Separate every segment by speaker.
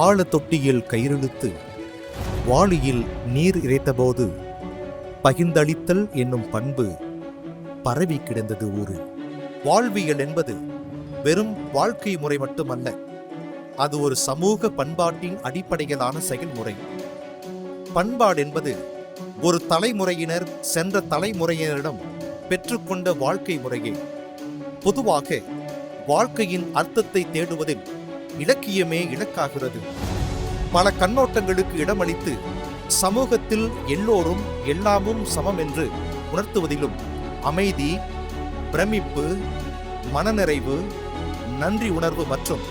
Speaker 1: ஆழ தொட்டியில் கயிறிழுத்து வாளியில் நீர் இறைத்தபோது பகிர்ந்தளித்தல் என்னும் பண்பு பரவி கிடந்தது ஊரில் வாழ்வியல் என்பது வெறும் வாழ்க்கை முறை மட்டுமல்ல அது ஒரு சமூக பண்பாட்டின் அடிப்படையிலான செயல்முறை. பண்பாடு என்பது ஒரு தலைமுறையினர் சென்ற தலைமுறையினரிடம் பெற்றுக்கொண்ட வாழ்க்கை முறையே. பொதுவாக வாழ்க்கையின் அர்த்தத்தை தேடுவதில் இலக்கியமே இலக்காகிறது. பல கண்ணோட்டங்களுக்கு இடமளித்து சமூகத்தில் எல்லோரும் எல்லாமும் சமம் என்று உணர்த்துவதிலும் அமைதி பிரமிப்பு மனநிறைவு நன்றி உணர்வு மற்றும்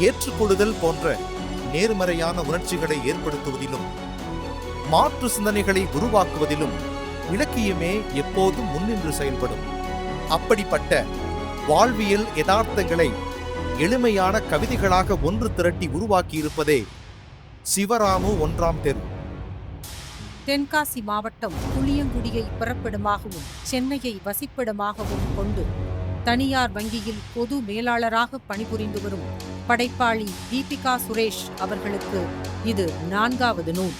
Speaker 1: ஏற்றுக்கொள்ளுதல் போன்ற நேர்மறையான உணர்ச்சிகளை ஏற்படுத்துவதிலும் மாற்று சிந்தனைகளை உருவாக்குவதிலும் இலக்கியமே எப்போதும் முன்னின்று செயல்படும். அப்படிப்பட்ட வாழ்வியல் யதார்த்தங்களை எளிமையான கவிதைகளாக ஒன்று திரட்டி உருவாக்கியிருப்பதே சிவராமு ஒன்றாம் தெரு.
Speaker 2: தென்காசி மாவட்டம் புளியங்குடியை பிறப்பிடமாகவும் சென்னையை வசிப்பிடமாகவும் கொண்டு தனியார் வங்கியில் பொது மேலாளராக பணிபுரிந்து வரும் படைப்பாளி தீபிகா சுரேஷ் அவர்களுக்கு இது நான்காவது நூல்.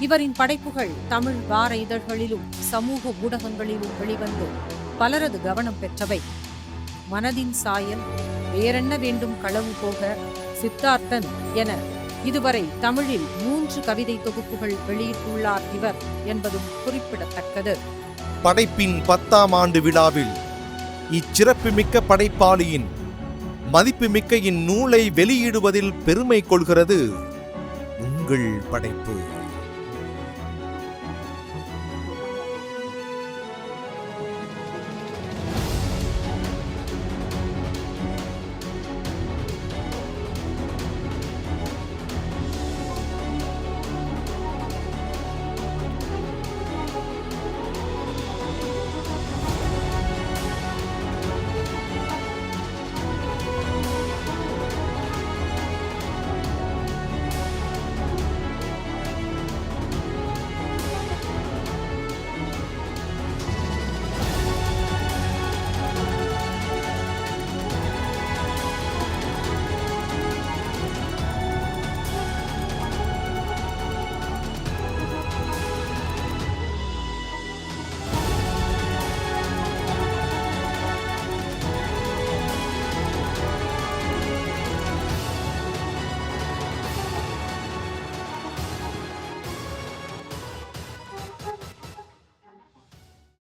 Speaker 2: இவரின் படைப்புகள் தமிழ் வார இதழ்களிலும் சமூக ஊடகங்களிலும் வெளிவந்து பலரது கவனம் பெற்றவை. மனதின் சாயல் வேறென்ன வேண்டும் களவு போக சித்தார்த்தன் என இதுவரை தமிழில் மூன்று கவிதை தொகுப்புகள் வெளியிட்டுள்ளார் இவர் என்பதும் குறிப்பிடத்தக்கது.
Speaker 1: படைப்பின் பத்தாம் ஆண்டு விழாவில் இச்சிறப்புமிக்க படைப்பாளியின் மதிப்புமிக்க இந்நூலை வெளியிடுவதில் பெருமை கொள்கிறது உங்கள் படைப்பு.